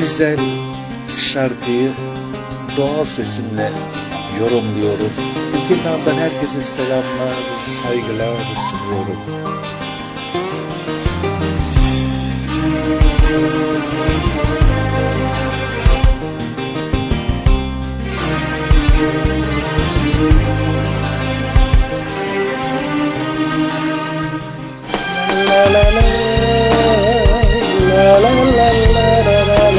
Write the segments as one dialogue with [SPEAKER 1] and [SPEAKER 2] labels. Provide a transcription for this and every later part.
[SPEAKER 1] güzel şarkıyı doğal sesimle yorumluyorum. Tekirdağ'dan herkese selamlar, saygılar sunuyorum. La la la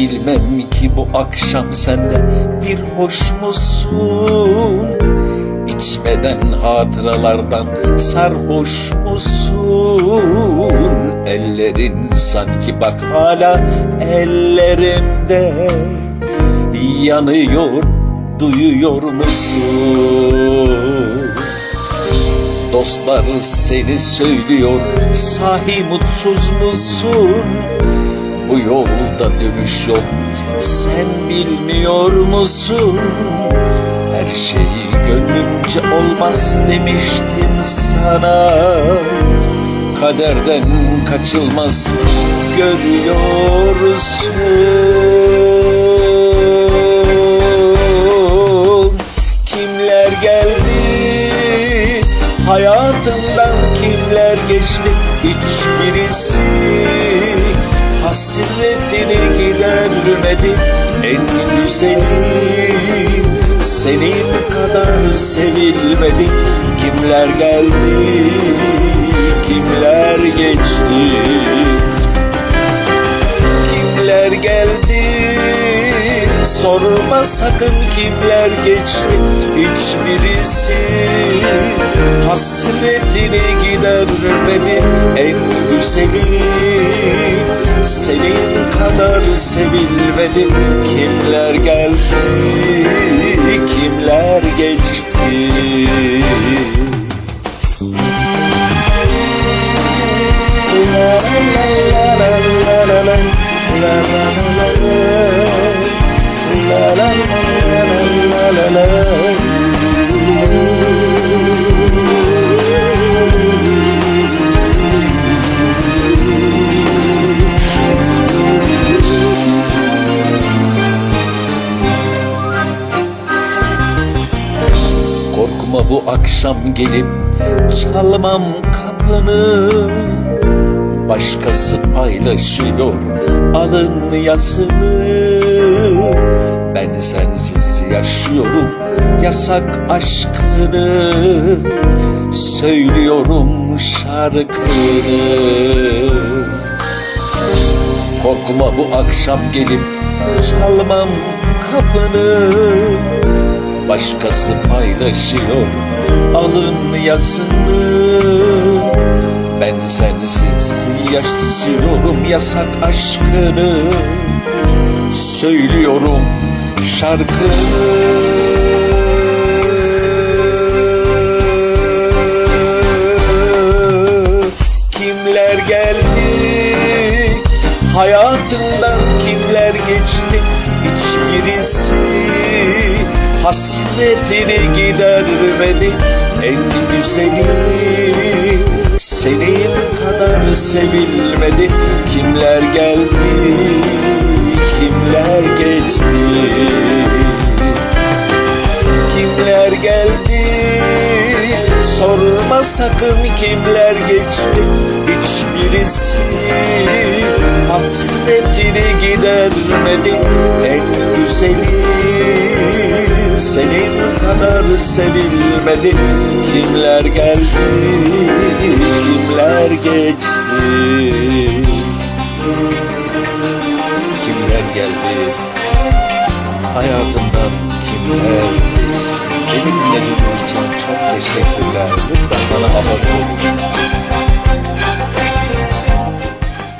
[SPEAKER 1] Bilmem ki bu akşam sende bir hoş musun? İçmeden hatıralardan sarhoş musun? Ellerin sanki bak hala ellerimde yanıyor duyuyor musun? Dostlar seni söylüyor sahi mutsuz musun? Bu yolda dönüş yok. Sen bilmiyor musun? Her şeyi gönlümce olmaz demiştim sana. Kaderden kaçılmaz görüyorsun. Kimler geldi? Hayatımdan kimler geçti? Hiçbirisi Hasretini gidermedi en güzeli Senin kadar sevilmedi. Kimler geldi kimler geçti sorma sakın kimler geçti Hiçbirisi. Hasretini gidermedi en güzeli. Senin kadar sevilmedi kimler geldi kimler geçti. La la la la la la la la Korkma bu akşam gelip çalmam kapını. Başkası paylaşıyor alın yazını Ben sensiz yaşıyorum. Yasak aşkını Söylüyorum şarkını. Korkma bu akşam gelip çalmam kapını. Başkası paylaşıyor alın yazını. Ben sensiz yaşıyorum yasak aşkını. Söylüyorum şarkını Kimler geldi? Hayatımdan kimler geçti? Hiçbirisi hasretini gidermedi. En güzeli senin kadar sevilmedi. Kimler geldi kimler geçti? Kimler geldi? Sorma sakın kimler geçti. Hiçbirisi hasretini gidermedi. En güzeli senin kadar sevilmedi. Kimler geldi? Kimler geçti geldi. Hayatından kimler geçti? Beni dinlediğiniz için çok teşekkürler. Lütfen bana abone olun.